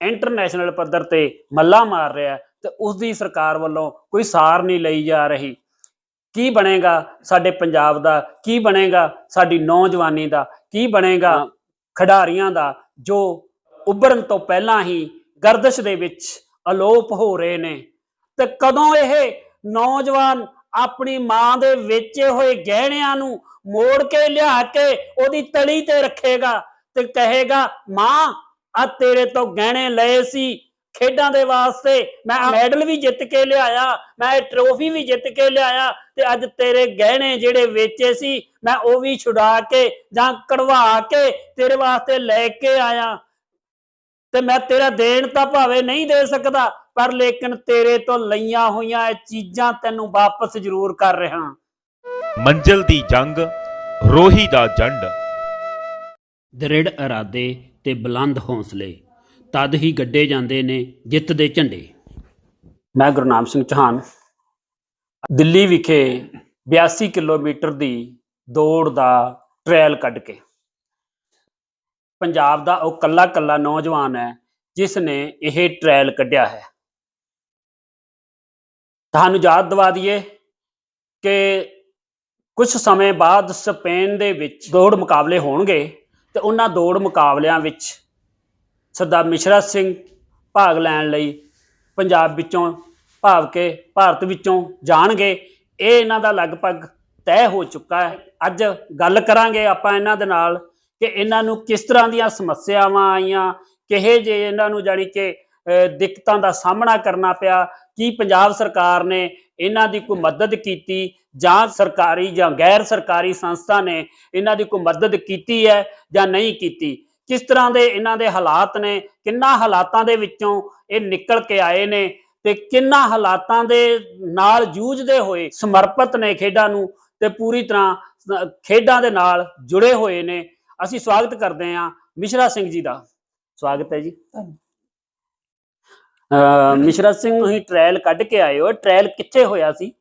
International ਪੱਧਰ ਤੇ ਮੱਲਾ ਮਾਰ ਰਿਹਾ ਤੇ ਉਸ ਦੀ ਸਰਕਾਰ ਵੱਲੋਂ ਕੋਈ ਸਾਰ ਨਹੀਂ ਲਈ ਜਾ ਰਹੀ। ਕੀ ਬਣੇਗਾ ਸਾਡੇ ਪੰਜਾਬ ਦਾ? ਕੀ ਬਣੇਗਾ ਸਾਡੀ ਨੌਜਵਾਨੀ ਦਾ? ਕੀ ਬਣੇਗਾ ਖਿਡਾਰੀਆਂ ਦਾ ਜੋ ਉੱਭਰਨ ਤੋਂ ਪਹਿਲਾਂ ਹੀ ਗਰਦਸ਼ ਦੇ ਵਿੱਚ ਅਲੋਪ ਹੋ ਰਹੇ ਨੇ? ਤੇ ਕਦੋਂ ਇਹ ਨੌਜਵਾਨ ਆਪਣੀ ਮਾਂ ਦੇ ਵੇਚੇ ਹੋਏ ਗਹਿਣਿਆਂ ਨੂੰ ਮੋੜ ਕੇ ਲਿਆ ਕੇ ਉਹਦੀ ਤਲੀ ਤੇ ਰੱਖੇਗਾ ਤੇ ਕਹੇਗਾ ਮਾਂ ਆ ਤੇਰੇ ਤੋਂ ਗਹਿਣੇ ਲਏ ਸੀ ਖੇਡਾਂ ਦੇ ਵਾਸਤੇ। ਮੈਂ ਮੈਡਲ ਵੀ ਜਿੱਤ ਕੇ ਲਿਆਇਆ ਮੈਂ ਇਹ ਟਰੋਫੀ ਵੀ ਜਿੱਤ ਕੇ ਲਿਆਇਆ ਤੇ ਅੱਜ ਤੇਰੇ ਗਹਿਣੇ ਜਿਹੜੇ ਵੇਚੇ ਸੀ ਮੈਂ ਉਹ ਵੀ ਛੁਡਾ ਕੇ ਜਾਂ ਕਢਵਾ ਕੇ ਤੇਰੇ ਵਾਸਤੇ ਲੈ ਕੇ ਆਇਆ। ਤੇ ਮੈਂ ਤੇਰਾ ਦੇਣ ਤਾਂ ਭਾਵੇਂ ਨਹੀਂ ਦੇ ਸਕਦਾ ਪਰ ਲੇਕਿਨ ਤੇਰੇ ਤੋਂ ਲਈਆਂ ਹੋਈਆਂ ਇਹ ਚੀਜ਼ਾਂ ਤੈਨੂੰ ਵਾਪਸ ਜ਼ਰੂਰ ਕਰ ਰਿਹਾ। ਮੰਜ਼ਲ ਦੀ ਜੰਗ ਰੋਹੀ ਦਾ ਜੰਡ। ਦ੍ਰਿੜ ਇਰਾਦੇ ਤੇ ਬੁਲੰਦ ਹੌਸਲੇ। ਤਦ ਹੀ ਗੱਡੇ ਜਾਂਦੇ ਨੇ ਜਿੱਤ ਦੇ ਝੰਡੇ। ਮੈਂ ਗੁਰਨਾਮ ਸਿੰਘ ਚੌਹਾਨ। ਦਿੱਲੀ ਵਿਖੇ 82 ਕਿਲੋਮੀਟਰ ਦੀ ਦੌੜ ਦਾ ਟ੍ਰਾਇਲ ਕੱਢ ਕੇ। ਪੰਜਾਬ ਦਾ ਉਹ ਕੱਲਾ ਕੱਲਾ ਨੌਜਵਾਨ ਹੈ ਜਿਸ ਨੇ ਇਹ ਟ੍ਰਾਇਲ ਕੱਢਿਆ ਹੈ। ਤੁਹਾਨੂੰ ਯਾਦ ਦਿਵਾ ਦਈਏ ਕਿ ਕੁਝ ਸਮੇਂ ਬਾਅਦ ਸਪੇਨ ਦੇ ਵਿੱਚ ਦੌੜ ਮੁਕਾਬਲੇ ਹੋਣਗੇ। ਤੇ ਉਹਨਾਂ ਦੌੜ ਮੁਕਾਬਲਿਆਂ ਵਿੱਚ ਸਰਦਾਰ ਮਿਸ਼ਰਾ ਸਿੰਘ ਭਾਗ ਲੈਣ ਲਈ ਪੰਜਾਬ ਵਿੱਚੋਂ ਭਾਵ ਕੇ ਭਾਰਤ ਵਿੱਚੋਂ ਜਾਣਗੇ। ਇਹ ਇਹਨਾਂ ਦਾ ਲਗਭਗ ਤੈਅ ਹੋ ਚੁੱਕਾ ਹੈ। ਅੱਜ ਗੱਲ ਕਰਾਂਗੇ ਆਪਾਂ ਇਹਨਾਂ ਦੇ ਨਾਲ ਕਿ ਇਹਨਾਂ ਨੂੰ ਕਿਸ ਤਰ੍ਹਾਂ ਦੀਆਂ ਸਮੱਸਿਆਵਾਂ ਆਈਆਂ ਕਿਹੇ ਜੇ ਇਹਨਾਂ ਨੂੰ ਜਾਣੀ ਕਿ ਅਹ, ਦਿੱਕਤਾਂ ਦਾ ਸਾਹਮਣਾ ਕਰਨਾ ਪਿਆ ਕੀ ਪੰਜਾਬ ਸਰਕਾਰ ਨੇ ਇਹਨਾਂ ਦੀ ਕੋਈ ਮਦਦ ਕੀਤੀ ਜਾਂ ਸਰਕਾਰੀ ਜਾਂ ਗੈਰ ਸਰਕਾਰੀ ਸੰਸਥਾ ਨੇ ਇਹਨਾਂ ਦੀ ਕੋਈ ਮਦਦ ਕੀਤੀ ਹੈ ਜਾਂ ਨਹੀਂ ਕੀਤੀ? ਕਿਸ ਤਰ੍ਹਾਂ ਦੇ ਇਹਨਾਂ ਦੇ ਹਾਲਾਤ ਨੇ? ਕਿੰਨਾ ਹਾਲਾਤਾਂ ਦੇ ਵਿੱਚੋਂ ਇਹ ਨਿਕਲ ਕੇ ਆਏ ਨੇ ਤੇ ਕਿੰਨਾ ਹਾਲਾਤਾਂ ਦੇ ਨਾਲ ਜੂਝਦੇ ਹੋਏ ਸਮਰਪਿਤ ਨੇ ਖੇਡਾਂ ਨੂੰ ਤੇ ਪੂਰੀ ਤਰ੍ਹਾਂ ਖੇਡਾਂ ਦੇ ਨਾਲ ਜੁੜੇ ਹੋਏ ਨੇ? ਅਸੀਂ ਸਵਾਗਤ ਕਰਦੇ ਹਾਂ ਮਿਸ਼ਰਾ ਸਿੰਘ ਜੀ ਦਾ। ਸਵਾਗਤ ਹੈ ਜੀ। ਮਿਸ਼ਰਾ ਸਿੰਘ, ਤੁਸੀਂ ਟ੍ਰਾਇਲ ਕੱਢ ਕੇ ਆਏ ਹੋ ਟ੍ਰਾਇਲ ਕਿੱਥੇ ਹੋਇਆ ਸੀ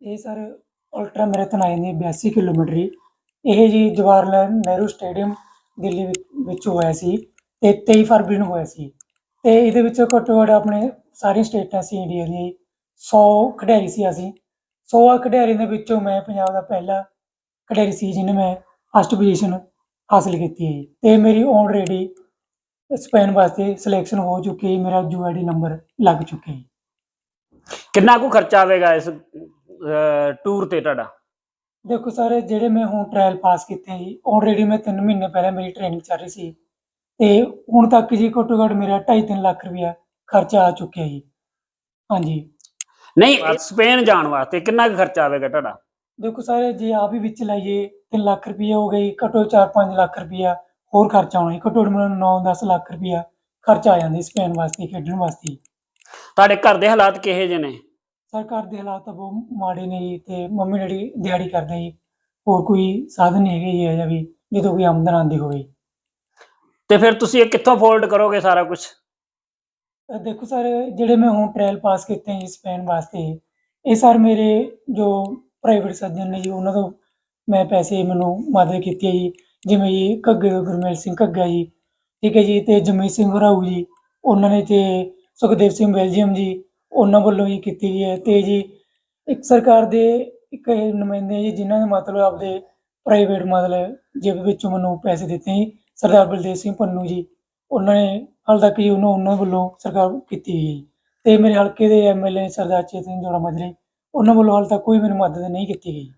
ਇਹ ਸਰ ਅਲਟਰਾ ਮੈਰਾਥਨ ਆਏ ਨੇ 82 ਕਿਲੋਮੀਟਰ ਹੀ। ਇਹ ਜੀ ਜਵਾਹਰ ਲਾਲ ਨਹਿਰੂ ਸਟੇਡੀਅਮ ਦਿੱਲੀ ਵਿੱਚ ਹੋਇਆ ਸੀ ਤੇ 23 ਫਰਵਰੀ ਨੂੰ ਹੋਇਆ ਸੀ ਤੇ ਇਹਦੇ ਵਿੱਚ ਘੱਟੋ ਘੱਟ ਆਪਣੇ ਸਾਰੀਆਂ ਸਟੇਟਾਂ ਸੀ, ਇੰਡੀਆ ਦੀਆਂ 100 ਖਿਡਾਰੀ ਸੀ ਅਸੀਂ 100 ਖਿਡਾਰੀ ਦੇ ਵਿੱਚੋਂ ਮੈਂ ਪੰਜਾਬ ਦਾ ਪਹਿਲਾ ਖਿਡਾਰੀ ਸੀ, ਜਿਹਨੇ ਮੈਂ ਫਸਟ ਪੋਜੀਸ਼ਨ ਹਾਸਲ ਕੀਤੀ ਹੈ ਜੀ। ਤੇ ਮੇਰੀ ਔਨ ਆਲਰੇਡੀ ਸਪੇਨ ਵਾਸਤੇ ਸਿਲੈਕਸ਼ਨ ਹੋ ਚੁੱਕੀ ਮੇਰਾ ਯੂਆਈਡੀ ਨੰਬਰ ਲੱਗ ਚੁੱਕਿਆ ਕਿੰਨਾ ਕੁ ਖਰਚਾ ਆਵੇਗਾ ਇਸ ਟੂਰ ਤੇ ਤੁਹਾਡਾ? ਦੇਖੋ ਸਰ ਜਿਹੜੇ ਮੈਂ ਹੁਣ ਟ੍ਰਾਇਲ ਪਾਸ ਕੀਤੇ ਜੀ ਆਲਰੇਡੀ ਮੈਂ 3 ਮਹੀਨੇ ਪਹਿਲਾਂ ਮੇਰੀ ਟ੍ਰੇਨਿੰਗ ਚੱਲ ਰਹੀ ਸੀ। ਤੇ ਹੁਣ ਤੱਕ ਜੀ ਘੱਟੋ ਘੱਟ ਮੇਰਾ 2.5 ਲੱਖ ਰੁਪਇਆ ਖਰਚਾ ਆ ਚੁੱਕਿਆ ਜੀ। ਹਾਂਜੀ। ਨਹੀਂ ਸਪੇਨ ਜਾਣ ਵਾਸਤੇ ਕਿੰਨਾ ਕੁ ਖਰਚਾ ਆਵੇਗਾ ਤੁਹਾਡਾ? ਦੇਖੋ ਸਰ ਜੇ ਆਪ ਹੀ ਵਿੱਚ ਲਾਈਏ 3 ਲੱਖ ਰੁਪਇਆ ਹੋ ਗਈ ਘੱਟੋ 4-5 ਲੱਖ ਰੁਪਇਆ। ਹੋਰ ਖਰਚਾ ਆਉਣਾ ਘੱਟੋ ਘੱਟ ਮੈਨੂੰ 9-10 ਲੱਖ ਰੁਪਇਆ ਖਰਚਾ ਆ ਜਾਂਦਾ ਸਪੇਨ ਵਾਸਤੇ ਖੇਡਣ ਵਾਸਤੇ ਤੁਹਾਡੇ ਘਰ ਦੇ ਹਾਲਾਤ ਕਿਹੋ ਜਿਹੇ ਨੇ? ਸਰਕਾਰ ਦੇ ਹਾਲਾਤ ਤਾਂ ਬਹੁਤ ਮਾੜੇ ਨੇ ਜੀ ਤੇ ਮੰਮੀ ਡੈਡੀ ਦਿਹਾੜੀ ਕਰਦੇ ਜੀ। ਹੋਰ ਕੋਈ ਸਾਧਨ ਨਹੀਂ ਹੈਗੇ ਜੀ ਇਹੋ ਜਿਹਾ ਵੀ ਜਦੋਂ ਕੋਈ ਆਮਦਨ ਆਉਂਦੀ ਹੋਵੇ ਤੇ ਫਿਰ ਤੁਸੀਂ ਇਹ ਕਿੱਥੋਂ ਫੋਲਡ ਕਰੋਗੇ ਸਾਰਾ ਕੁਝ ਦੇਖੋ ਸਰ ਜਿਹੜੇ ਮੈਂ ਹੁਣ ਟ੍ਰਾਇਲ ਪਾਸ ਕੀਤੇ ਜੀ ਸਪੇਨ ਵਾਸਤੇ ਇਹ ਸਰ ਮੇਰੇ ਜੋ ਪ੍ਰਾਈਵੇਟ ਸੱਜਣ ਨੇ ਜੀ ਉਹਨਾਂ ਤੋਂ ਮੈਂ ਪੈਸੇ ਮੈਨੂੰ ਮਦਦ ਕੀਤੀ ਹੈ ਜੀ। ਜਿਵੇਂ ਜੀ ਘੱਗੇ ਤੋਂ ਗੁਰਮੇਲ ਸਿੰਘ ਘੱਗਾ ਜੀ, ਠੀਕ ਹੈ ਜੀ, ਤੇ ਜਮੀਤ ਸਿੰਘ ਹਰਾਊ ਜੀ, ਉਹਨਾਂ ਨੇ ਤੇ ਸੁਖਦੇਵ ਸਿੰਘ ਬੈਲਜੀਅਮ ਜੀ, ਉਹਨਾਂ ਵੱਲੋਂ ਹੀ ਕੀਤੀ ਗਈ ਹੈ। ਤੇ ਜੀ ਇੱਕ ਸਰਕਾਰ ਦੇ ਇੱਕ ਨੁਮਾਇੰਦੇ ਜੀ, ਜਿਨ੍ਹਾਂ ਨੇ ਮਤਲਬ ਆਪਦੇ ਪ੍ਰਾਈਵੇਟ ਮਤਲਬ ਜੇਬ ਵਿੱਚੋਂ ਮੈਨੂੰ ਪੈਸੇ ਦਿੱਤੇ ਜੀ ਸਰਦਾਰ ਬਲਦੇਵ ਸਿੰਘ ਪੰਨੂ ਜੀ, ਉਹਨਾਂ ਨੇ ਹਾਲ ਤੱਕ ਜੀ ਉਹਨਾਂ ਉਹਨਾਂ ਵੱਲੋਂ ਸਰਕਾਰ ਕੀਤੀ ਗਈ ਹੈ। ਤੇ ਮੇਰੇ ਹਲਕੇ ਦੇ ਐਮਐਲਏ ਸਰਦਾਰ ਚੇਤਨ ਜੋੜਾ ਮਜਰੇ, ਉਹਨਾਂ ਵੱਲੋਂ ਹਾਲ ਤੱਕ ਕੋਈ ਮੈਨੂੰ ਮਦਦ ਨਹੀਂ ਕੀਤੀ ਗਈ।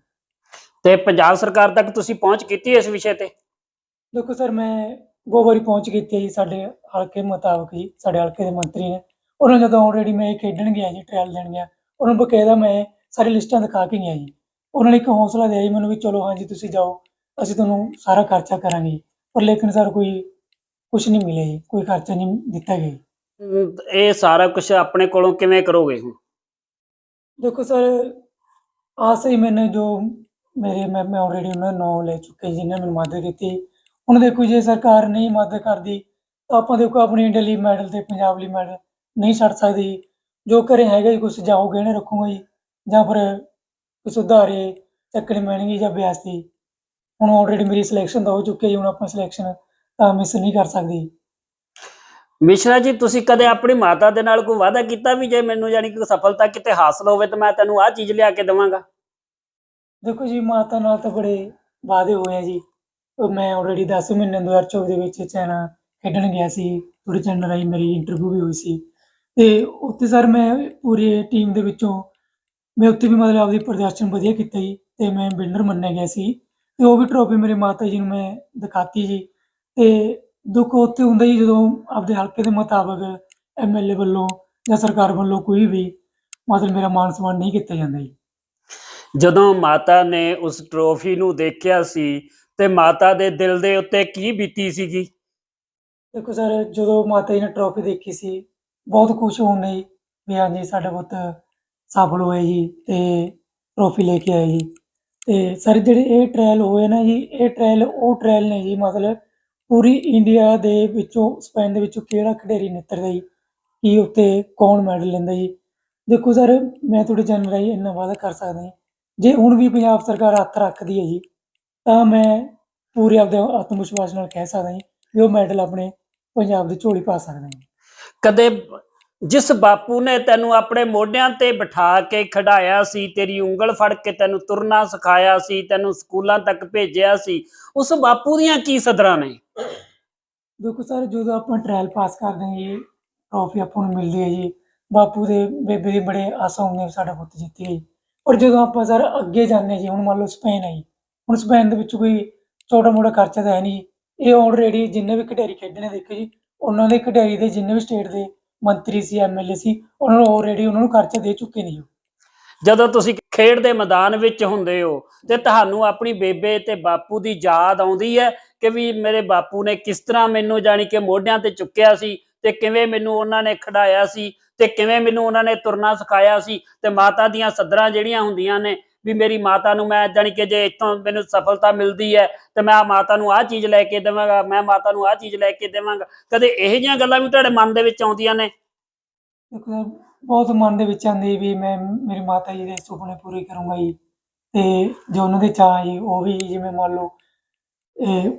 ਤੇ ਪੰਜਾਬ ਸਰਕਾਰ ਤੱਕ ਤੁਸੀਂ ਪਹੁੰਚ ਕੀਤੀ ਇਸ ਵਿਸ਼ੇ ਤੇ? ਦੇਖੋ ਸਰ ਮੈਂ ਵਾਰੀ ਪਹੁੰਚ ਕੀਤੀ ਹੈ ਜੀ ਸਾਡੇ ਹਲਕੇ ਮੁਤਾਬਕ ਜੀ ਸਾਡੇ ਹਲਕੇ ਦੇ ਮੰਤਰੀ ਨੇ। ਉਹਨਾਂ ਜਦੋਂ ਆਲਰੇਡੀ ਮੈਂ ਇਹ ਖੇਡਣ ਗਿਆ ਜੀ ਟ੍ਰਾਇਲ ਦੇਣ ਗਿਆ ਉਹਨਾਂ ਨੂੰ ਬਕਾਇਦਾ ਮੈਂ ਸਾਰੀ ਲਿਸਟਾਂ ਦਿਖਾ ਕੇ ਗਿਆ ਜੀ। ਉਹਨਾਂ ਨੇ ਇੱਕ ਹੌਸਲਾ ਦਿਆ ਜੀ ਮੈਨੂੰ ਵੀ ਚਲੋ ਹਾਂਜੀ ਤੁਸੀਂ ਜਾਓ ਅਸੀਂ ਤੁਹਾਨੂੰ ਸਾਰਾ ਖਰਚਾ ਕਰਾਂਗੇ। ਪਰ ਲੇਕਿਨ ਸਰ ਕੋਈ ਕੁਝ ਨਹੀਂ ਮਿਲਿਆ ਜੀ ਕੋਈ ਖਰਚਾ ਨਹੀਂ ਦਿੱਤਾ ਗਿਆ ਇਹ ਸਾਰਾ ਕੁਝ ਆਪਣੇ ਕੋਲੋਂ ਕਿਵੇਂ ਕਰੋਗੇ ਹੁਣ? ਦੇਖੋ ਸਰ ਆਸ ਹੀ ਮੈंने ਜੋ ਮੇਰੇ ਮੈਂ ਮੈਂ ਆਲਰੇਡੀ ਉਹਨਾਂ ਦਾ ਨਾਮ ਲੈ ਚੁੱਕੇ ਜਿਨ੍ਹਾਂ ਮੈਨੂੰ ਮਦਦ ਕੀਤੀ। ਹੁਣ ਦੇਖੋ ਜੇ ਸਰਕਾਰ ਨਹੀਂ ਮਦਦ ਕਰਦੀ, ਤਾਂ ਆਪਾਂ ਦੇਖੋ ਆਪਣੀ ਇੰਡੀਆ ਲਈ ਮੈਡਲ ਤੇ ਪੰਜਾਬ ਲਈ ਮੈਡਲ ਨਹੀਂ ਛੱਡ ਸਕਦੀ ਜੋ। ਕਰੇ ਹੈਗਾ ਜੀ ਕੁਝ ਜਾਓ ਗਹਿਣੇ ਰੱਖੂਗਾ ਜੀ, ਜਾਂ ਫਿਰ ਕੁਛ ਉਧਾਰੇ ਚੱਕਣੀ ਪੈਣਗੀ ਜਾਂ ਵਿਆਜ ਹੁਣ ਆਲਰੇਡੀ ਮੇਰੀ ਸਿਲੈਕਸ਼ਨ ਤਾਂ ਹੋ ਚੁੱਕੀ ਹੈ ਹੁਣ ਆਪਾਂ ਸਿਲੈਕਸ਼ਨ ਤਾਂ ਮਿਸ ਨਹੀਂ ਕਰ ਸਕਦੀ। ਮਿਸ਼ਰਾ ਜੀ, ਤੁਸੀਂ ਕਦੇ ਆਪਣੀ ਮਾਤਾ ਦੇ ਨਾਲ ਕੋਈ ਵਾਅਦਾ ਕੀਤਾ ਵੀ ਜੇ ਮੈਨੂੰ ਯਾਨੀ ਕਿ ਸਫਲਤਾ ਕਿਤੇ ਹਾਸਲ ਹੋਵੇ, ਤਾਂ ਮੈਂ ਤੈਨੂੰ ਆਹ ਚੀਜ਼ ਲਿਆ ਕੇ ਦੇਵਾਂਗਾ? ਦੇਖੋ ਜੀ, ਮਾਤਾ ਨਾਲ ਤਾਂ ਬੜੇ ਵਾਅਦੇ ਹੋਏ ਆ ਜੀ। ਉਹ ਮੈਂ ਆਲਰੇਡੀ 10 ਮਹੀਨੇ 2024 ਦੇ ਵਿੱਚ ਚਾਈਨਾ ਖੇਡਣ ਗਿਆ ਸੀ। ਥੋੜੀ ਚੈਨਲ ਰਾਹੀਂ ਮੇਰੀ ਇੰਟਰਵਿਊ ਵੀ ਹੋਈ ਸੀ। ਤੇ ਉੱਥੇ ਸਰ ਮੈਂ ਪੂਰੀ ਟੀਮ ਦੇ ਵਿੱਚੋਂ ਮੈਂ ਉੱਥੇ ਵੀ ਮਤਲਬ ਆਪਦੀ ਪ੍ਰਦਰਸ਼ਨ ਵਧੀਆ ਕੀਤਾ ਜੀ ਤੇ ਮੈਂ ਵਿਨਰ ਮੰਨਿਆ ਗਿਆ ਸੀ। ਤੇ ਉਹ ਵੀ ਟਰੋਫੀ ਮੇਰੇ ਮਾਤਾ ਜੀ ਨੂੰ ਮੈਂ ਦਿਖਾਤੀ ਜੀ। ਤੇ ਦੁੱਖ ਉੱਥੇ ਹੁੰਦਾ ਜੀ ਜਦੋਂ ਆਪਦੇ ਹਲਕੇ ਦੇ ਮੁਤਾਬਕ ਐਮਐਲਏ ਵੱਲੋਂ ਜਾਂ ਸਰਕਾਰ ਵੱਲੋਂ ਕੋਈ ਵੀ ਮਤਲਬ ਮੇਰਾ ਮਾਨ ਸਨਮਾਨ ਨਹੀਂ ਕੀਤਾ ਜਾਂਦਾ ਜੀ। ਜਦੋਂ ਮਾਤਾ ਨੇ ਉਸ ਟਰੋਫੀ ਨੂੰ ਦੇਖਿਆ ਸੀ ਤੇ ਮਾਤਾ ਦੇ ਦਿਲ ਦੇ ਉੱਤੇ ਕੀ ਬੀਤੀ ਸੀਗੀ? ਦੇਖੋ ਸਰ, ਜਦੋਂ ਮਾਤਾ ਜੀ ਨੇ ਟਰੋਫੀ ਦੇਖੀ ਸੀ, ਬਹੁਤ ਖੁਸ਼ ਹੋਣ ਜੀ ਵੀ ਹਾਂਜੀ ਸਾਡਾ ਪੁੱਤ ਸਫਲ ਹੋਇਆ ਜੀ ਤੇ ਟਰੋਫੀ ਲੈ ਕੇ ਆਏ ਜੀ। ਤੇ ਸਰ, ਜਿਹੜੇ ਇਹ ਟ੍ਰਾਇਲ ਹੋਏ ਨਾ ਜੀ, ਇਹ ਟ੍ਰਾਇਲ ਉਹ ਟ੍ਰਾਇਲ ਨੇ ਜੀ, ਮਤਲਬ ਪੂਰੀ ਇੰਡੀਆ ਦੇ ਵਿੱਚੋਂ ਸਪੇਨ ਦੇ ਵਿੱਚੋਂ ਕਿਹੜਾ ਖਿਡਾਰੀ ਨਿੱਤਰਦਾ ਜੀ, ਕੀ ਉੱਤੇ ਕੌਣ ਮੈਡਲ ਲੈਂਦਾ ਜੀ। ਦੇਖੋ ਸਰ, ਮੈਂ ਤੁਹਾਡੇ ਚੈਨਲ ਰਾਹੀਂ ਇੰਨਾ ਵਾਅਦਾ ਕਰ ਸਕਦਾ ਜੀ ਜੇ ਹੁਣ ਵੀ ਪੰਜਾਬ ਸਰਕਾਰ ਹੱਥ ਰੱਖਦੀ ਹੈ ਜੀ ਤਾਂ ਮੈਂ ਪੂਰੇ ਆਪਦੇ ਆਤਮ ਵਿਸ਼ਵਾਸ ਨਾਲ ਕਹਿ ਸਕਦਾ ਜੀ ਵੀ ਉਹ ਮੈਡਲ ਆਪਣੇ ਪੰਜਾਬ ਦੀ ਝੋਲੀ ਪਾ ਸਕਦਾ ਜੀ। ਕਦੇ ਜਿਸ ਬਾਪੂ ਨੇ ਤੈਨੂੰ ਆਪਣੇ ਮੋਢਿਆਂ ਤੇ ਬਿਠਾ ਕੇ ਖੜਾਇਆ ਸੀ ਤੇਰੀ ਉਂਗਲ ਫੜ ਕੇ ਤੈਨੂੰ ਤੁਰਨਾ ਸਿਖਾਇਆ ਸੀ ਤੈਨੂੰ ਸਕੂਲਾਂ ਤੱਕ ਭੇਜਿਆ ਸੀ ਉਸ ਬਾਪੂ ਦੀਆਂ ਕੀ ਸਦਰਾਂ ਨੇ? ਦੇਖੋ ਸਰ ਜਦੋਂ ਆਪਾਂ ਟ੍ਰਾਇਲ ਪਾਸ ਕਰਦੇ ਹਾਂ ਜੀ ਟਰੋਫੀ ਆਪਾਂ ਨੂੰ ਮਿਲਦੀ ਹੈ ਜੀ ਬਾਪੂ ਦੇ ਬੇਬੇ ਦੇ ਬੜੇ ਆਸਾਂ ਹੁੰਦੀਆਂ ਵੀ ਸਾਡਾ ਪੁੱਤ ਜਿੱਤੇ ਔਰ ਜਦੋਂ ਆਪਾਂ ਸਰ ਅੱਗੇ ਜਾਂਦੇ ਹਾਂ ਜੀ, ਹੁਣ ਮੰਨ ਲਓ ਸਪੇਨ ਹੈ ਜੀ, ਹੁਣ ਸਪੇਨ ਦੇ ਵਿੱਚ ਕੋਈ ਛੋਟਾ ਮੋਟਾ ਖਰਚਾ ਤਾਂ ਹੈ ਨਹੀਂ ਜੀ। ਇਹ ਆਲਰੇਡੀ ਜਿੰਨੇ ਵੀ ਖਿਡਾਰੀ ਖੇਡਣੇ ਦੇਖੋ ਜੀ, ਉਹਨਾਂ ਦੇ ਖਿਡਾਰੀ ਦੇ ਜਿੰਨੇ ਵੀ ਸਟੇਟ ਦੇ ਮੰਤਰੀ ਸੀ ਐਮਐਲਏ ਸੀ, ਉਹਨਾਂ ਨੂੰ ਆਲਰੇਡੀ ਉਹਨਾਂ ਨੂੰ ਖਰਚਾ ਦੇ ਚੁੱਕੇ ਨੇ ਜੀ ਜਦੋਂ ਤੁਸੀਂ ਖੇਡ ਦੇ ਮੈਦਾਨ ਵਿੱਚ ਹੁੰਦੇ ਹੋ ਤੇ ਤੁਹਾਨੂੰ ਆਪਣੀ ਬੇਬੇ ਤੇ ਬਾਪੂ ਦੀ ਯਾਦ ਆਉਂਦੀ ਹੈ ਕਿ ਵੀ ਮੇਰੇ ਬਾਪੂ ਨੇ ਕਿਸ ਤਰ੍ਹਾਂ ਮੈਨੂੰ ਜਾਣੀ ਕਿ ਮੋਢਿਆਂ ਤੇ ਚੁੱਕਿਆ ਸੀ ਤੇ ਕਿਵੇਂ ਮੈਨੂੰ ਉਹਨਾਂ ਨੇ ਖੜਾਇਆ ਸੀ ਤੇ ਕਿਵੇਂ ਮੈਨੂੰ ਉਹਨਾਂ ਨੇ ਤੁਰਨਾ ਸਿਖਾਇਆ ਸੀ ਤੇ ਮਾਤਾ ਦੀਆਂ ਸਦਰਾਂ ਜਿਹੜੀਆਂ ਹੁੰਦੀਆਂ ਨੇ ਵੀ ਮੇਰੀ ਮਾਤਾ ਨੂੰ ਮੈਂ ਜਾਣੀ ਕਿ ਜੇ ਇੱਥੋਂ ਮੈਨੂੰ ਸਫਲਤਾ ਮਿਲਦੀ ਹੈ ਤੇ ਮੈਂ ਮਾਤਾ ਨੂੰ ਆਹ ਚੀਜ਼ ਲੈ ਕੇ ਦੇਵਾਂਗਾ, ਮੈਂ ਮਾਤਾ ਨੂੰ ਆਹ ਚੀਜ਼ ਲੈ ਕੇ ਦੇਵਾਂਗਾ। ਕਦੇ ਇਹੋ ਜਿਹੀਆਂ ਗੱਲਾਂ ਵੀ ਤੁਹਾਡੇ ਮਨ ਦੇ ਵਿੱਚ ਆਉਂਦੀਆਂ ਨੇ? ਬਹੁਤ ਮਨ ਦੇ ਵਿੱਚ ਆਉਂਦੀ ਵੀ ਮੈਂ, ਮੇਰੀ ਮਾਤਾ ਜੀ ਦੇ ਸੁਪਨੇ ਪੂਰੇ ਕਰੂੰਗਾ ਜੀ। ਤੇ ਜੋ ਉਹਨਾਂ ਦੇ ਚਾਅ ਜੀ, ਉਹ ਵੀ ਜਿਵੇਂ ਮੰਨ ਲਓ, ਇਹ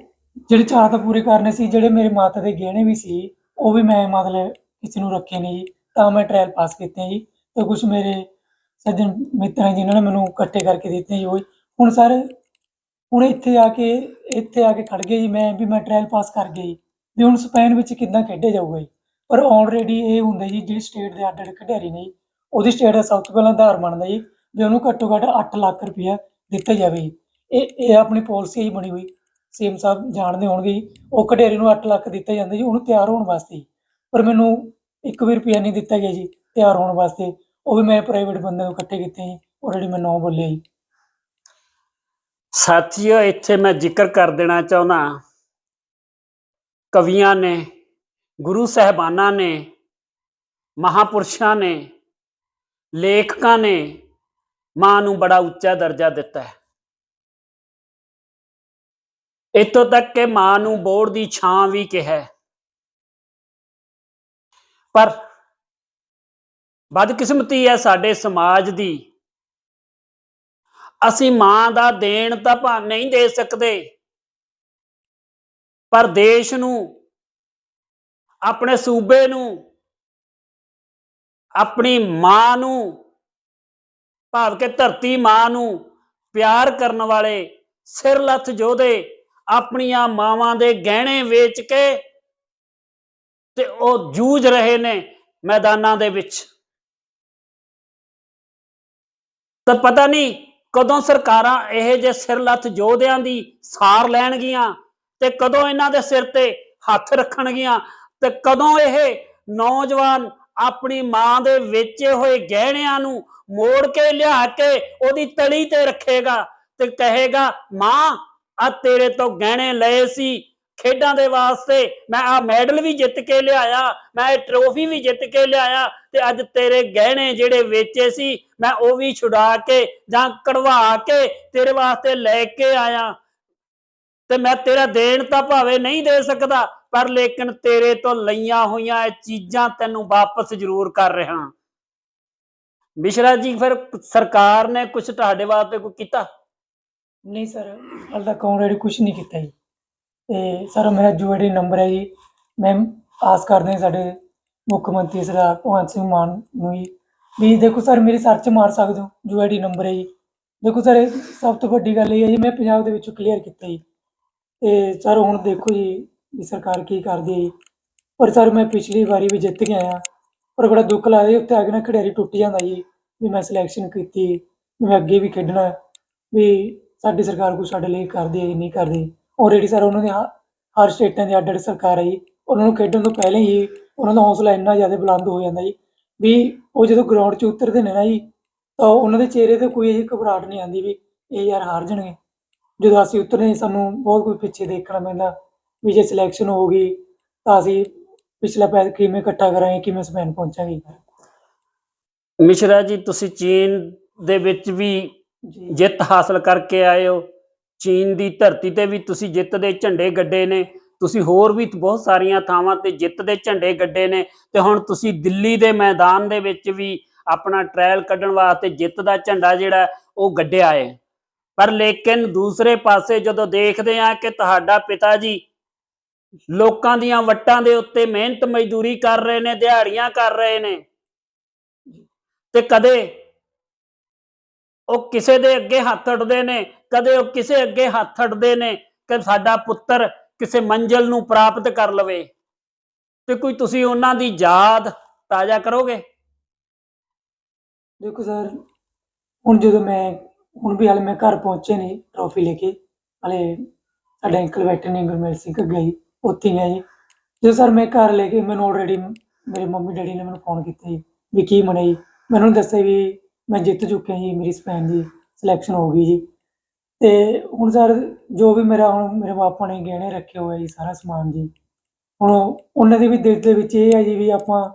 ਜਿਹੜੇ ਚਾਅ ਤਾਂ ਪੂਰੇ ਕਰਨੇ ਸੀ, ਜਿਹੜੇ ਮੇਰੇ ਮਾਤਾ ਦੇ ਗਹਿਣੇ ਵੀ ਸੀ, ਉਹ ਵੀ ਮੈਂ ਮਤਲਬ ਕਿਸੇ ਨੂੰ ਰੱਖੇ ਨਹੀਂ ਜੀ। ਤਾਂ ਮੈਂ ਟ੍ਰਾਇਲ ਪਾਸ ਕੀਤੇ ਜੀ। ਤੇ ਕੁਝ ਮੇਰੇ ਸੱਜਣ ਮਿੱਤਰਾਂ ਹੈ ਜਿਨ੍ਹਾਂ ਨੇ ਮੈਨੂੰ ਇਕੱਠੇ ਕਰਕੇ ਦਿੱਤੇ ਜੀ ਉਹ। ਹੁਣ ਸਰ ਹੁਣ ਇੱਥੇ ਆ ਕੇ ਇੱਥੇ ਆ ਕੇ ਖੜ ਗਏ ਜੀ ਮੈਂ ਵੀ ਮੈਂ ਟ੍ਰਾਇਲ ਪਾਸ ਕਰ ਗਿਆ ਜੀ। ਵੀ ਹੁਣ ਸਪੇਨ ਵਿੱਚ ਕਿੱਦਾਂ ਖੇਡਿਆ ਜਾਊਗਾ ਜੀ। ਪਰ ਆਲਰੇਡੀ ਇਹ ਹੁੰਦਾ ਜੀ ਜਿਹੜੀ ਸਟੇਟ ਦੇ ਅੱਡ ਅੱਡ ਖਿਡਾਰੀ ਨੇ ਜੀ, ਉਹਦੀ ਸਟੇਟ ਦਾ ਸਭ ਤੋਂ ਪਹਿਲਾਂ ਆਧਾਰ ਬਣਦਾ ਜੀ ਵੀ ਉਹਨੂੰ ਘੱਟੋ ਘੱਟ 8 ਲੱਖ ਰੁਪਇਆ ਦਿੱਤਾ ਜਾਵੇ ਜੀ। ਇਹ ਇਹ ਆਪਣੀ ਪਾਲਿਸੀ ਹੀ ਬਣੀ ਹੋਈ। ਸੀਐਮ ਸਾਹਿਬ ਜਾਣਦੇ ਹੋਣਗੇ ਜੀ ਉਹ ਖਿਡਾਰੀ ਨੂੰ 8 ਲੱਖ ਦਿੱਤਾ ਜਾਂਦਾ ਜੀ ਉਹਨੂੰ ਤਿਆਰ ਹੋਣ ਵਾਸਤੇ ਜੀ। ਪਰ ਮੈਨੂੰ ਇੱਕ ਵੀ ਰੁਪਇਆ ਨਹੀਂ ਦਿੱਤਾ ਗਿਆ ਜੀ, ਤਿਆਰ ਹੋਣ ਵਾਸਤੇ। ਉਹ ਵੀ ਮੈਂ ਪ੍ਰਾਈਵੇਟ ਬੰਦੇ ਨੂੰ ਇਕੱਠੇ ਕੀਤੇ ਜੀ ਆਲਰੇਡੀ ਮੈਂ ਨੌ ਬੋਲਿਆ ਜੀ। ਸਾਥੀਓ, ਇੱਥੇ ਮੈਂ ਜ਼ਿਕਰ ਕਰ ਦੇਣਾ ਚਾਹੁੰਦਾ ਕਵੀਆਂ ਨੇ, ਗੁਰੂ ਸਹਿਬਾਨਾਂ ਨੇ, ਮਹਾਪੁਰਸ਼ਾਂ ਨੇ, ਲੇਖਕਾਂ ਨੇ ਮਾਂ ਨੂੰ ਬੜਾ ਉੱਚਾ ਦਰਜਾ ਦਿੱਤਾ ਹੈ। ਇੱਥੋਂ ਤੱਕ ਕਿ ਮਾਂ ਨੂੰ ਬੋੜ ਦੀ ਛਾਂ ਵੀ ਕਿਹਾ ਹੈ। ਪਰ ਬਦਕਿਸਮਤੀ ਹੈ ਸਾਡੇ ਸਮਾਜ ਦੀ। ਅਸੀਂ ਮਾਂ ਦਾ ਦੇਣ ਤਾਂ ਭਾ ਨਹੀਂ ਦੇ ਸਕਦੇ, ਪਰ ਦੇਸ਼ ਨੂੰ, ਆਪਣੇ ਸੂਬੇ ਨੂੰ, ਆਪਣੀ ਮਾਂ ਨੂੰ, ਭਾਵ ਕਿ ਧਰਤੀ ਮਾਂ ਨੂੰ ਪਿਆਰ ਕਰਨ ਵਾਲੇ ਸਿਰ ਲੱਥ ਯੋਧੇ ਆਪਣੀਆਂ ਮਾਵਾਂ ਦੇ ਗਹਿਣੇ ਵੇਚ ਕੇ ਤੇ ਉਹ ਜੂਝ ਰਹੇ ਨੇ ਮੈਦਾਨਾਂ ਦੇ ਵਿੱਚ। ਤਾਂ ਪਤਾ ਨਹੀਂ ਕਦੋਂ ਸਰਕਾਰਾਂ ਇਹ ਜੇ ਸਿਰਲੱਥ ਯੋਧਿਆਂ ਦੀ ਸਾਰ ਲੈਣਗੀਆਂ ਤੇ ਕਦੋਂ ਇਹਨਾਂ ਦੇ ਸਿਰ ਤੇ ਹੱਥ ਰੱਖਣਗੀਆਂ ਤੇ ਕਦੋਂ ਇਹ ਨੌਜਵਾਨ ਆਪਣੀ ਮਾਂ ਦੇ ਵੇਚੇ ਹੋਏ ਗਹਿਣਿਆਂ ਨੂੰ ਮੋੜ ਕੇ ਲਿਆ ਕੇ ਉਹਦੀ ਤਲੀ ਤੇ ਰੱਖੇਗਾ ਤੇ ਕਹੇਗਾ, ਮਾਂ ਆ ਤੇਰੇ ਤੋਂ ਗਹਿਣੇ ਲਏ ਸੀ ਖੇਡਾਂ ਦੇ ਵਾਸਤੇ ਮੈਂ ਆ ਮੈਡਲ ਵੀ ਜਿੱਤ ਕੇ ਲਿਆਇਆ, ਮੈਂ ਇਹ ਟਰੋਫੀ ਵੀ ਜਿੱਤ ਕੇ ਲਿਆਇਆ ਤੇ ਅੱਜ ਤੇਰੇ ਗਹਿਣੇ ਜਿਹੜੇ ਵੇਚੇ ਸੀ, ਮੈਂ ਉਹ ਵੀ ਛੁਡਾ ਕੇ ਜਾਂ ਕਢਵਾ ਕੇ ਤੇਰੇ ਵਾਸਤੇ ਲੈ ਕੇ ਆਇਆ। ਤੇ ਮੈਂ ਤੇਰਾ ਦੇਣ ਤਾਂ ਭਾਵੇਂ ਨਹੀਂ ਦੇ ਸਕਦਾ, ਪਰ ਲੇਕਿਨ ਤੇਰੇ ਤੋਂ ਲਈਆਂ ਹੋਈਆਂ ਇਹ ਚੀਜ਼ਾਂ ਤੈਨੂੰ ਵਾਪਸ ਜ਼ਰੂਰ ਕਰ ਰਿਹਾ। ਮਿਸ਼ਰਾ ਜੀ, ਫਿਰ ਸਰਕਾਰ ਨੇ ਕੁਝ ਤੁਹਾਡੇ ਵਾਸਤੇ ਕੋਈ ਕੀਤਾ? ਨਹੀਂ ਸਰ, ਹਾਲੇ ਤੱਕ ਆਲਰੇਡੀ ਕੁਝ ਨਹੀਂ ਕੀਤਾ ਜੀ। ਤੇ ਸਰ, ਮੇਰਾ ਜੋ ਆਈਡੀ ਨੰਬਰ ਹੈ ਜੀ ਮੈਂ ਆਸ ਕਰਦੇ ਹਾਂ ਸਾਡੇ ਮੁੱਖ ਮੰਤਰੀ ਸਰਦਾਰ ਭਗਵੰਤ ਸਿੰਘ ਮਾਨ ਨੂੰ ਜੀ। ਵੀ ਦੇਖੋ ਸਰ, ਮੇਰੀ ਸਰਚ ਮਾਰ ਸਕਦੇ ਹੋ, ਜੋ ਆਈਡੀ ਨੰਬਰ ਹੈ ਜੀ। ਦੇਖੋ ਸਰ, ਇਹ ਸਭ ਤੋਂ ਵੱਡੀ ਗੱਲ ਇਹ ਹੈ ਜੀ, ਮੈਂ ਪੰਜਾਬ ਦੇ ਵਿੱਚੋਂ ਕਲੀਅਰ ਕੀਤਾ ਜੀ। ਤੇ ਸਰ, ਹੁਣ ਦੇਖੋ ਜੀ, ਵੀ ਸਰਕਾਰ ਕੀ ਕਰਦੀ ਹੈ ਜੀ। ਪਰ ਸਰ, ਮੈਂ ਪਿਛਲੀ ਵਾਰੀ ਵੀ ਜਿੱਤ ਕੇ ਆਇਆ। ਪਰ ਬੜਾ ਦੁੱਖ ਲੱਗਦਾ ਜੀ, ਉੱਥੇ ਆ ਕੇ ਨਾ ਖਿਡਾਰੀ ਟੁੱਟ ਜਾਂਦਾ ਜੀ, ਵੀ ਮੈਂ ਸਿਲੈਕਸ਼ਨ ਕੀਤੀ ਮੈਂ ਅੱਗੇ ਵੀ ਖੇਡਣਾ। ਵੀ ਸਾਡੀ ਸਰਕਾਰ ਕੁਛ ਸਾਡੇ ਲਈ ਕਰਦੀ ਹੈ ਜਾਂ ਨਹੀਂ ਕਰਦੀ। ਆਲਰੇਡੀ ਸਰ ਉਹਨਾਂ ਦੇ ਹਰ ਸਟੇਟਾਂ ਦੀ ਅੱਡ ਅੱਡ ਸਰਕਾਰ ਹੈ ਜੀ ਉਹਨਾਂ ਨੂੰ ਖੇਡਣ ਤੋਂ ਪਹਿਲਾਂ ਹੀ ਉਹਨਾਂ ਦਾ ਹੌਸਲਾ ਇੰਨਾ ਜ਼ਿਆਦਾ ਬੁਲੰਦ ਹੋ ਜਾਂਦਾ ਜੀ ਵੀ ਉਹ ਜਦੋਂ ਗਰਾਊਂਡ 'ਚ ਉਤਰਦੇ ਨੇ ਨਾ ਜੀ ਤਾਂ ਉਹਨਾਂ ਦੇ ਚਿਹਰੇ ਤੇ ਕੋਈ ਇਹੀ ਘਬਰਾਹਟ ਨਹੀਂ ਆਉਂਦੀ ਵੀ ਇਹ ਯਾਰ ਹਾਰ ਜਾਣਗੇ। ਜਦੋਂ ਅਸੀਂ ਉਤਰਦੇ ਹਾਂ, ਸਾਨੂੰ ਬਹੁਤ ਕੁਝ ਪਿੱਛੇ ਦੇਖਣਾ ਪੈਂਦਾ ਵੀ ਜੇ ਸਿਲੈਕਸ਼ਨ ਹੋ ਗਈ ਤਾਂ ਅਸੀਂ ਪਿਛਲਾ ਪੈਰ ਕਿਵੇਂ ਇਕੱਠਾ ਕਰਾਂਗੇ ਕਿਵੇਂ ਸਪੇਨ ਪਹੁੰਚਾਂਗੇ। ਮਿਸ਼ਰਾ ਜੀ ਤੁਸੀਂ ਚੀਨ ਦੇ ਵਿੱਚ ਵੀ ਜਿੱਤ ਹਾਸਲ ਕਰਕੇ ਆਏ ਹੋ। ਚੀਨ ਦੀ ਧਰਤੀ ਤੇ ਵੀ ਤੁਸੀਂ ਜਿੱਤ ਦੇ ਝੰਡੇ ਗੱਡੇ ਨੇ, ਤੁਸੀਂ ਹੋਰ ਵੀ ਬਹੁਤ ਸਾਰੀਆਂ ਥਾਵਾਂ ਤੇ ਜਿੱਤ ਦੇ ਝੰਡੇ ਗੱਡੇ ਨੇ ਤੇ ਹੁਣ ਤੁਸੀਂ ਦਿੱਲੀ ਦੇ ਮੈਦਾਨ ਦੇ ਵਿੱਚ ਵੀ ਆਪਣਾ ਟ੍ਰਾਇਲ ਕੱਢਣ ਵਾਸਤੇ ਜਿੱਤ ਦਾ ਝੰਡਾ ਜਿਹੜਾ ਉਹ ਗੱਡਿਆ ਹੈ। ਪਰ ਲੇਕਿਨ ਦੂਸਰੇ ਪਾਸੇ ਜਦੋਂ ਦੇਖਦੇ ਆ ਕਿ ਤੁਹਾਡਾ ਪਿਤਾ ਜੀ ਲੋਕਾਂ ਦੀਆਂ ਵੱਟਾਂ ਦੇ ਉੱਤੇ ਮਿਹਨਤ ਮਜ਼ਦੂਰੀ ਕਰ ਰਹੇ ਨੇ, ਦਿਹਾੜੀਆਂ ਕਰ ਰਹੇ ਨੇ ਤੇ ਕਦੇ ਉਹ ਕਿਸੇ ਦੇ ਅੱਗੇ ਹੱਥ ਅੜਦੇ ਨੇ, ਕਦੇ ਉਹ ਕਿਸੇ ਅੱਗੇ ਹੱਥ ਅੜਦੇ ਨੇ ਕਿ ਸਾਡਾ ਪੁੱਤਰ ਕਿਸੇ ਮੰਜ਼ਿਲ ਨੂੰ ਪ੍ਰਾਪਤ ਕਰ ਲਵੇ। ਤੇ ਕੋਈ ਤੁਸੀਂ ਉਹਨਾਂ ਦੀ ਯਾਦ ਤਾਜ਼ਾ ਕਰੋਗੇ? ਦੇਖੋ ਸਰ, ਹੁਣ ਜਦੋਂ ਮੈਂ, ਹੁਣ ਵੀ ਹਾਲੇ ਮੈਂ ਘਰ ਪਹੁੰਚੇ ਨਹੀਂ ਟਰੋਫੀ ਲੈ ਕੇ, ਹਾਲੇ ਸਾਡੇ ਅੰਕਲ ਬੈਠੇ ਨੇ, ਗੁਰਮੇਲ ਸਿੰਘ ਗਈ ਉੱਥੇ ਹੀ ਜੀ। ਜਦੋਂ ਸਰ ਮੈਂ ਘਰ ਲੈ ਕੇ, ਮੈਨੂੰ ਆਲਰੇਡੀ ਮੇਰੇ ਮੰਮੀ ਡੈਡੀ ਨੇ ਮੈਨੂੰ ਫੋਨ ਕੀਤਾ ਜੀ, ਵੀ ਕੀ ਬਣਿਆ ਮੈਨੂੰ ਦੱਸਿਆ ਵੀ ਮੈਂ ਜਿੱਤ ਚੁੱਕਿਆ ਜੀ, ਮੇਰੀ ਸਪੈਨ ਦੀ ਸਿਲੈਕਸ਼ਨ ਹੋ ਗਈ ਜੀ। ਤੇ ਹੁਣ ਸਰ ਜੋ ਵੀ ਮੇਰਾ ਹੁਣ ਮੇਰੇ ਪਾਪਾ ਨੇ ਗਹਿਣੇ ਰੱਖੇ ਹੋਏ ਜੀ, ਸਾਰਾ ਸਮਾਨ ਜੀ। ਹੁਣ ਉਹਨਾਂ ਦੇ ਵੀ ਦਿਲ ਦੇ ਵਿੱਚ ਇਹ ਹੈ ਜੀ ਵੀ ਆਪਾਂ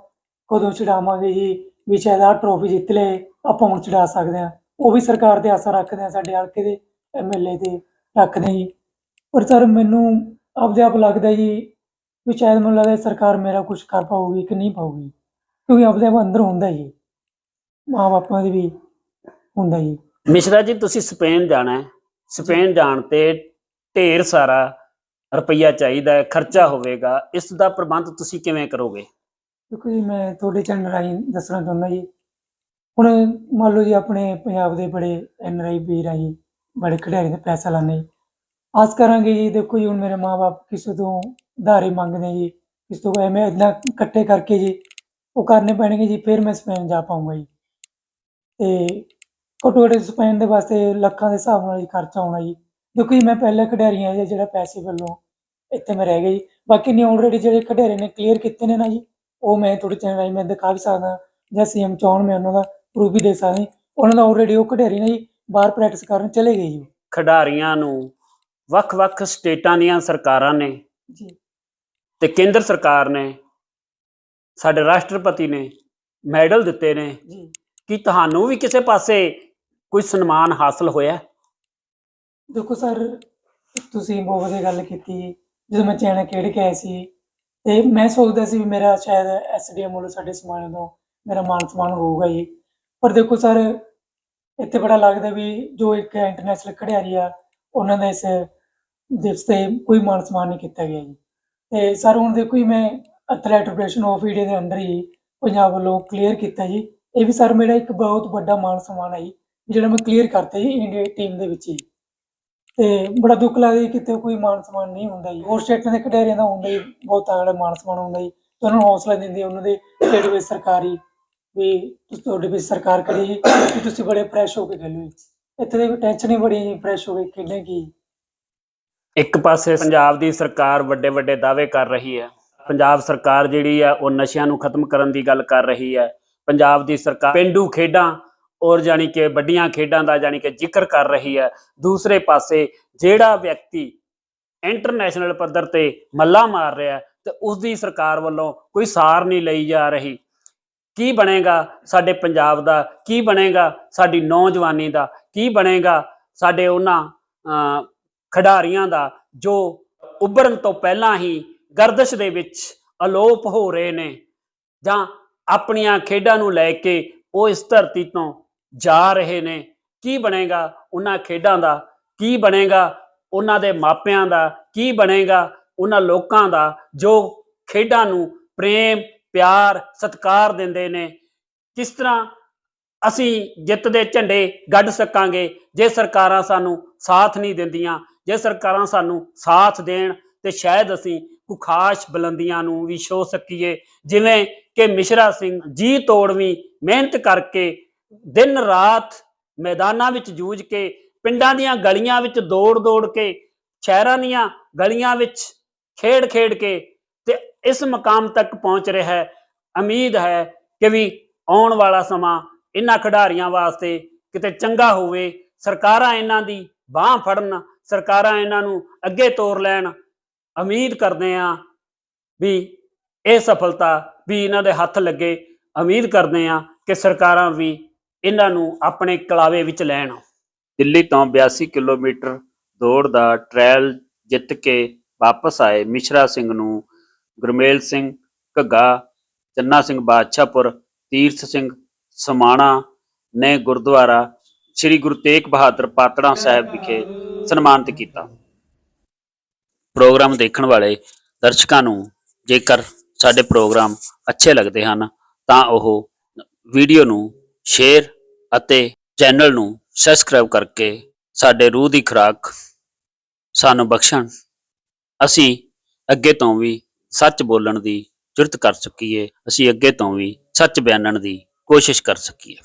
ਕਦੋਂ ਚੜਾਵਾਂਗੇ ਜੀ, ਵੀ ਸ਼ਾਇਦ ਆਹ ਟਰੋਫੀ ਜਿੱਤ ਲਏ, ਆਪਾਂ ਹੁਣ ਚੜਾ ਸਕਦੇ ਹਾਂ। ਉਹ ਵੀ ਸਰਕਾਰ ਤੇ ਆਸਾ ਰੱਖਦੇ ਆ, ਸਾਡੇ ਹਲਕੇ ਦੇ ਐਮਐਲਏ ਤੇ ਰੱਖਦੇ ਆ ਜੀ। ਪਰ ਸਰ ਮੈਨੂੰ ਆਪਦੇ ਆਪ ਲੱਗਦਾ ਜੀ ਵੀ ਸ਼ਾਇਦ ਮੈਨੂੰ ਲੱਗਦਾ ਸਰਕਾਰ ਮੇਰਾ ਕੁਝ ਕਰ ਪਾਊਗੀ ਕਿ ਨਹੀਂ ਪਾਊਗੀ, ਕਿਉਂਕਿ ਆਪਦੇ ਆਪ ਅੰਦਰ ਹੁੰਦਾ ਜੀ। ਮਾਂ ਬਾਪਾਂ ਦੇ ਵੀ ਹੁੰਦਾ ਜੀ। ਮਿਸ਼ਰਾ ਜੀ ਤੁਸੀਂ ਸਪੇਨ ਜਾਣਾ ਹੈ। ਸਪੇਨ ਜਾਣ ਤੇ ਢੇਰ ਸਾਰਾ ਰੁਪਈਆ ਚਾਹੀਦਾ ਹੈ ਖਰਚਾ ਹੋਵੇਗਾ। ਇਸ ਦਾ ਪ੍ਰਬੰਧ ਤੁਸੀਂ ਕਿਵੇਂ ਕਰੋਗੇ? ਦੇਖੋ ਜੀ ਮੈਂ ਤੁਹਾਡੇ ਚੈਨਲ ਰਾਹੀਂ ਦੱਸਣਾ ਚਾਹੁੰਦਾ ਜੀ। ਹੁਣ ਮੰਨ ਲਓ ਜੀ ਆਪਣੇ ਪੰਜਾਬ ਦੇ ਬੜੇ ਐਨਆਰਆਈ ਵੀਰ ਆ ਜੀ ਬੜੇ ਖਿਡਾਰੀ ਦੇ ਪੈਸਾ ਲਾਣੇ ਜੀ। ਆਸ ਕਰਾਂਗੇ ਜੀ ਦੇਖੋ ਜੀ ਹੁਣ ਮੇਰੇ ਮਾਪੇ ਕਿਸੇ ਤੋਂ ਉਧਾਰੇ ਮੰਗਦੇ ਜੀ ਕਿਸੇ ਤੋਂ ਐਵੇਂ ਇਦਾਂ ਇਕੱਠੇ ਕਰਕੇ ਜੀ ਉਹ ਕਰਨੇ ਪੈਣਗੇ ਜੀ ਫਿਰ ਮੈਂ ਸਪੇਨ ਜਾ ਪਾਊਂਗਾ ਜੀ। ਤੇ ਘੱਟੋ ਘੱਟ ਸਪੇਨ ਦੇ ਵਾਸਤੇ ਲੱਖਾਂ ਦੇ ਹਿਸਾਬ ਨਾਲ ਜੀ ਖਰਚਾ ਆਉਣਾ ਜੀ। ਦੇਖੋ ਜੀ ਮੈਂ ਪਹਿਲਾ ਖਿਡਾਰੀ ਹਾਂ ਜੀ ਜਿਹੜਾ ਪੈਸੇ ਵੱਲੋਂ ਇੱਥੇ ਮੈਂ ਰਹਿ ਗਿਆ ਜੀ। ਬਾਕੀ ਨੇ ਆਲਰੇਡੀ ਜਿਹੜੇ ਖਿਡਾਰੀ ਨੇ ਕਲੀਅਰ ਕੀਤੇ ਨੇ ਨਾ ਜੀ ਉਹ ਮੈਂ ਤੁਹਾਡੇ ਚੈਨਲ ਰਾਹੀਂ ਮੈਂ ਦਿਖਾ ਵੀ ਸਕਦਾ ਜਾਂ ਸੀਐਮ ਚੌਣ ਮੈਂ ਉਹਨਾਂ ਦਾ ਪ੍ਰੂਫ ਵੀ ਦੇ ਸਕਦਾ ਜੀ। ਉਹਨਾਂ ਦਾ ਆਲਰੇਡੀ ਉਹ ਖਿਡਾਰੀ ਨੇ ਜੀ ਬਾਹਰ ਪ੍ਰੈਕਟਿਸ ਕਰਨ ਚਲੇ ਗਏ ਜੀ। ਖਿਡਾਰੀਆਂ ਨੂੰ ਵੱਖ-ਵੱਖ ਸਟੇਟਾਂ ਦੀਆਂ ਸਰਕਾਰਾਂ ਨੇ ਜੀ। ਤੇ ਕੇਂਦਰ ਸਰਕਾਰ ਨੇ ਸਾਡੇ ਰਾਸ਼ਟਰਪਤੀ ਨੇ ਮੈਡਲ ਦਿੱਤੇ ਨੇ। ਜੀ। ਕੀ ਤੁਹਾਨੂੰ ਵੀ ਕਿਸੇ ਪਾਸੇ ਕੋਈ ਸਨਮਾਨ ਹਾਸਲ ਹੋਇਆ? ਦੇਖੋ ਸਰ, ਤੁਸੀਂ ਬਹੁਤ ਵਧੀਆ ਗੱਲ ਕੀਤੀ। ਜਦੋਂ ਮੈਂ ਚੈਨਲ ਖੇਡ ਕੇ ਆਇਆ ਸੀ, ਤੇ ਮੈਂ ਸੋਚਦਾ ਸੀ ਵੀ ਮੇਰਾ ਸ਼ਾਇਦ ਐਸਡੀਐਮ ਵੱਲੋਂ ਸਾਡੇ ਸਮਾਨ ਤੋਂ ਮੇਰਾ ਮਾਨ ਸਨਮਾਨ ਹੋਊਗਾ ਜੀ। ਪਰ ਦੇਖੋ ਸਰ, ਇੱਥੇ ਬੜਾ ਲੱਗਦਾ ਵੀ ਜੋ ਇੱਕ ਇੰਟਰਨੈਸ਼ਨਲ ਖਿਡਾਰੀ ਆ, ਉਹਨਾਂ ਦਾ ਇਸ ਦਿਵਸ ਤੇ ਕੋਈ ਮਾਨ ਸਨਮਾਨ ਨਹੀਂ ਕੀਤਾ ਗਿਆ ਜੀ। ਤੇ ਸਰ, ਹੁਣ ਦੇਖੋ ਜੀ, ਮੈਂ ਐਥਲੈਟ ਫੈਡਰੇਸ਼ਨ ਆਫ ਇੰਡੀਆ ਦੇ ਅੰਦਰ ਹੀ ਪੰਜਾਬ ਵੱਲੋਂ ਕਲੀਅਰ ਕੀਤਾ ਜੀ। ਇਹ ਵੀ ਸਰ ਮੇਰਾ ਇੱਕ ਬਹੁਤ ਵੱਡਾ ਮਾਣ ਸਨਮਾਨ ਹੈ ਜੀ, ਜਿਹੜਾ ਮੈਂ ਕਲੀਅਰ ਕਰਤਾ ਜੀ ਇੰਡੀਆ ਟੀਮ ਦੇ ਵਿੱਚ ਹੀ ਤੇ ਬੜਾ ਦੁੱਖ ਲੱਗਦਾ ਕਿਤੇ ਕੋਈ ਮਾਨ ਸਨਮਾਨ ਨਹੀਂ ਹੁੰਦਾ ਜੀ। ਹੋਰ ਸਟੇਟਾਂ ਦੇ ਖਿਡਾਰੀਆਂ ਦਾ ਹੁੰਦਾ ਜੀ, ਬਹੁਤ ਤਗੜਾ ਮਾਨ ਸਨਮਾਨ ਹੁੰਦਾ ਜੀ। ਤੇ ਉਹਨਾਂ ਨੂੰ ਹੌਸਲਾ ਦਿੰਦੀ ਉਹਨਾਂ ਦੇ ਸਟੇਟ ਵਿੱਚ ਸਰਕਾਰੀ ਵੀ ਤੁਸੀਂ ਤੁਹਾਡੇ ਵਿੱਚ ਸਰਕਾਰ ਕਰੀ ਜੀ, ਕਿ ਤੁਸੀਂ ਬੜੇ ਫਰੈਸ਼ ਹੋ ਕੇ ਖੇਲੋ ਇੱਥੇ ਦੇ ਟੈਨਸ਼ਨ ਹੀ ਬੜੀ ਹੈ ਫਰੈਸ਼ ਹੋ ਕੇ ਖੇਡਣੇ ਕੀ ਇੱਕ ਪਾਸੇ ਪੰਜਾਬ ਦੀ ਸਰਕਾਰ ਵੱਡੇ ਵੱਡੇ ਦਾਅਵੇ ਕਰ ਰਹੀ ਹੈ। ਪੰਜਾਬ ਸਰਕਾਰ ਜਿਹੜੀ ਆ, ਉਹ ਨਸ਼ਿਆਂ ਨੂੰ ਖਤਮ ਕਰਨ ਦੀ ਗੱਲ ਕਰ ਰਹੀ ਹੈ। ਪੰਜਾਬ ਦੀ ਸਰਕਾਰ ਪਿੰਡੂ ਖੇਡਾਂ ਔਰ ਜਾਣੀ ਕਿ ਵੱਡੀਆਂ ਖੇਡਾਂ ਦਾ ਜਾਣੀ ਕਿ ਜ਼ਿਕਰ ਕਰ ਰਹੀ ਹੈ। ਦੂਸਰੇ ਪਾਸੇ ਜਿਹੜਾ ਵਿਅਕਤੀ ਇੰਟਰਨੈਸ਼ਨਲ ਪੱਧਰ ਤੇ ਮੱਲਾ ਮਾਰ ਰਿਹਾ ਤੇ ਉਸ ਦੀ ਸਰਕਾਰ ਵੱਲੋਂ ਕੋਈ ਸਾਰ ਨਹੀਂ ਲਈ ਜਾ ਰਹੀ। ਕੀ ਬਣੇਗਾ ਸਾਡੇ ਪੰਜਾਬ ਦਾ? ਕੀ ਬਣੇਗਾ ਸਾਡੀ ਨੌਜਵਾਨੀ ਦਾ? ਕੀ ਬਣੇਗਾ ਸਾਡੇ ਉਹਨਾਂ ਅਹ, ਖਿਡਾਰੀਆਂ ਦਾ ਜੋ ਉੱਭਰਨ ਤੋਂ ਪਹਿਲਾਂ ਹੀ ਗਰਦਸ਼ ਦੇ ਵਿੱਚ ਅਲੋਪ ਹੋ ਰਹੇ ਨੇ ਜਾਂ ਆਪਣੀਆਂ ਖੇਡਾਂ ਨੂੰ ਲੈ ਕੇ ਉਹ ਇਸ ਧਰਤੀ ਤੋਂ ਜਾ ਰਹੇ ਨੇ। ਕੀ ਬਣੇਗਾ ਉਹਨਾਂ ਖੇਡਾਂ ਦਾ? ਕੀ ਬਣੇਗਾ ਉਹਨਾਂ ਦੇ ਮਾਪਿਆਂ ਦਾ? ਕੀ ਬਣੇਗਾ ਉਹਨਾਂ ਲੋਕਾਂ ਦਾ ਜੋ ਖੇਡਾਂ ਨੂੰ ਪ੍ਰੇਮ, ਪਿਆਰ, ਸਤਿਕਾਰ ਦਿੰਦੇ ਨੇ? ਕਿਸ ਤਰ੍ਹਾਂ ਅਸੀਂ ਜਿੱਤ ਦੇ ਝੰਡੇ ਗੱਡ ਸਕਾਂਗੇ? ਜੇ ਸਰਕਾਰਾਂ ਸਾਨੂੰ ਸਾਥ ਨਹੀਂ ਦਿੰਦੀਆਂ, ਜੇ ਸਰਕਾਰਾਂ ਸਾਨੂੰ ਸਾਥ ਦੇਣ, ਤੇ ਸ਼ਾਇਦ ਅਸੀਂ ਕੁ ਖਾਸ ਬੁਲੰਦੀਆਂ ਨੂੰ ਵੀ ਛੋ ਸਕੀਏ। ਜਿਵੇਂ ਕਿ ਮਿਸ਼ਰਾ ਸਿੰਘ ਜੀ ਤੋੜਵੀਂ ਮਿਹਨਤ ਕਰਕੇ ਦਿਨ ਰਾਤ ਮੈਦਾਨਾਂ ਵਿੱਚ ਜੂਝ ਕੇ, ਪਿੰਡਾਂ ਦੀਆਂ ਗਲੀਆਂ ਵਿੱਚ ਦੌੜ-ਦੌੜ ਕੇ, ਸ਼ਹਿਰਾਂ ਦੀਆਂ ਗਲੀਆਂ ਵਿੱਚ ਖੇਡ-ਖੇਡ ਕੇ ਤੇ ਇਸ ਮਕਾਮ ਤੱਕ ਪਹੁੰਚ ਰਿਹਾ ਹੈ। ਉਮੀਦ ਹੈ ਕਿ ਵੀ ਆਉਣ ਵਾਲਾ ਸਮਾਂ ਇਹਨਾਂ ਖਿਡਾਰੀਆਂ ਵਾਸਤੇ ਕਿਤੇ ਚੰਗਾ ਹੋਵੇ। ਸਰਕਾਰਾਂ ਇਹਨਾਂ ਦੀ ਬਾਹ ਫੜਨ, ਸਰਕਾਰਾਂ ਇਹਨਾਂ ਨੂੰ ਅੱਗੇ ਤੋਰ ਲੈਣ। ਉਮੀਦ ਕਰਦੇ ਆ ਵੀ ਇਹ ਸਫਲਤਾ ਵੀ ਇਹਨਾਂ ਦੇ ਹੱਥ ਲੱਗੇ। ਉਮੀਦ ਕਰਦੇ ਹਾਂ ਕਿ ਸਰਕਾਰਾਂ ਵੀ ਇਹਨਾਂ ਨੂੰ ਆਪਣੇ ਕਲਾਵੇ ਵਿੱਚ ਲੈਣ ਦਿੱਲੀ ਤੋਂ 82 ਕਿਲੋਮੀਟਰ ਦੌੜ ਦਾ ਟ੍ਰਾਇਲ ਜਿੱਤ ਕੇ ਵਾਪਸ ਆਏ ਮਿਸ਼ਰਾ ਸਿੰਘ ਨੂੰ ਗੁਰਮੇਲ ਸਿੰਘ, ਘੱਗਾ, ਚੰਨਾ ਸਿੰਘ ਬਾਦਸ਼ਾਹਪੁਰ, ਤੀਰਥ ਸਿੰਘ ਸਮਾਣਾ ਨੇ ਗੁਰਦੁਆਰਾ ਸ੍ਰੀ ਗੁਰੂ ਤੇਗ ਬਹਾਦਰ ਪਾਤੜਾ ਸਾਹਿਬ ਵਿਖੇ ਸਨਮਾਨਿਤ ਕੀਤਾ। ਪ੍ਰੋਗਰਾਮ ਦੇਖਣ ਵਾਲੇ ਦਰਸ਼ਕਾਂ ਨੂੰ ਜੇਕਰ ਸਾਡੇ ਪ੍ਰੋਗਰਾਮ ਅੱਛੇ ਲੱਗਦੇ ਹਨ, ਤਾਂ ਉਹ ਵੀਡੀਓ ਨੂੰ ਸ਼ੇਅਰ ਅਤੇ ਚੈਨਲ ਨੂੰ ਸਬਸਕ੍ਰਾਈਬ ਕਰਕੇ ਸਾਡੇ ਰੂਹ ਦੀ ਖੁਰਾਕ ਸਾਨੂੰ ਬਖਸ਼ਣ। ਅਸੀਂ ਅੱਗੇ ਤੋਂ ਵੀ ਸੱਚ ਬੋਲਣ ਦੀ ਜੁਰਤ ਕਰ ਸਕੀਏ। ਅਸੀਂ ਅੱਗੇ ਤੋਂ ਵੀ ਸੱਚ ਬਿਆਨਣ ਦੀ ਕੋਸ਼ਿਸ਼ ਕਰ ਸਕੀਏ।